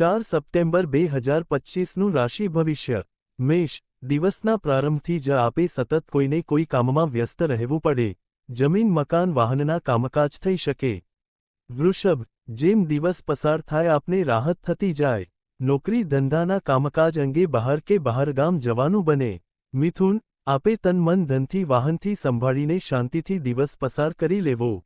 ચાર સપ્ટેમ્બર બે હજાર પચીસનું રાશિ ભવિષ્ય. મેષ, દિવસના પ્રારંભથી જ આપે સતત કોઈને કોઈ કામમાં વ્યસ્ત રહેવું પડે. જમીન, મકાન, વાહનના કામકાજ થઈ શકે. વૃષભ, જેમ દિવસ પસાર થાય આપને રાહત થતી જાય. નોકરી, ધંધાના કામકાજ અંગે બહાર કે બહારગામ જવાનું બને. મિથુન, આપે તન મન ધનથી વાહનથી સંભાળીને શાંતિથી દિવસ પસાર કરી લેવો.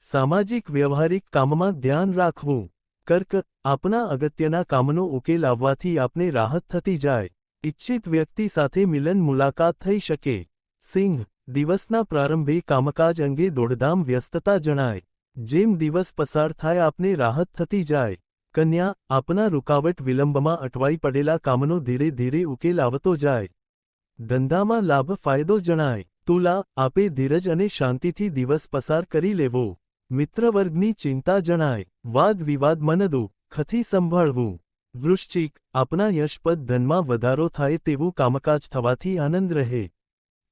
સામાજિક વ્યવહારિક કામમાં ધ્યાન રાખવું. કર્ક, આપના અગત્યના કામનો ઉકેલ આવવાથી આપને રાહત થતી જાય. ઇચ્છિત વ્યક્તિ સાથે મિલન મુલાકાત થઈ શકે. સિંહ, દિવસના પ્રારંભે કામકાજ અંગે દોડધામ વ્યસ્તતા જણાય. જેમ દિવસ પસાર થાય આપને રાહત થતી જાય. કન્યા, આપના રૂકાવટ વિલંબમાં અટવાઈ પડેલા કામનો ધીરે ધીરે ઉકેલ આવતો જાય. ધંધામાં લાભ ફાયદો જણાય. તુલા, આપે ધીરજ અને શાંતિથી દિવસ પસાર કરી લેવો. મિત્રવર્ગની ચિંતા જણાય વાદ વિવાદ મનદુ, ખથી સંભાળવું. વૃશ્ચિક, આપના યશપદ ધનમાં વધારો થાય તેવું કામકાજ થવાથી આનંદ રહે.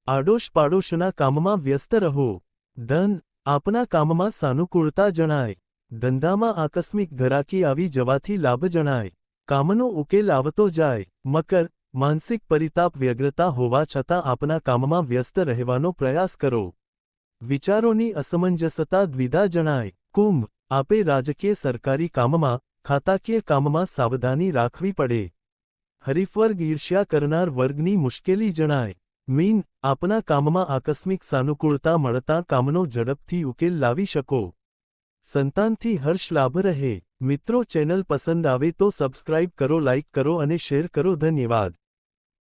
આડોશ પાડોશના કામમાં વ્યસ્ત રહો. ધન, આપના કામમાં સાનુકૂળતા જણાય. ધંધામાં આકસ્મિક ઘરાકી આવી જવાથી લાભ જણાય. કામનો ઉકેલ આવતો જાય. મકર, માનસિક પરિતાપ વ્યગ્રતા હોવા છતાં આપના કામમાં વ્યસ્ત રહેવાનો પ્રયાસ કરો. વિચારોની અસમંજસતા દ્વિધા જણાય. કુંભ, આપે રાજકીય સરકારી કામમાં, ખાતાકીય કામમાં સાવધાની રાખવી પડે. હરીફવર્ગ ઈર્ષ્યા કરનાર વર્ગની મુશ્કેલી જણાય. મીન, આપના કામમાં આકસ્મિક સાનુકૂળતા મળતા કામનો ઝડપથી ઉકેલ લાવી શકો. સંતાનથી હર્ષ લાભ રહે. મિત્રો ચેનલ પસંદ આવે તો સબસ્ક્રાઇબ કરો, લાઇક કરો અને શેર કરો. ધન્યવાદ.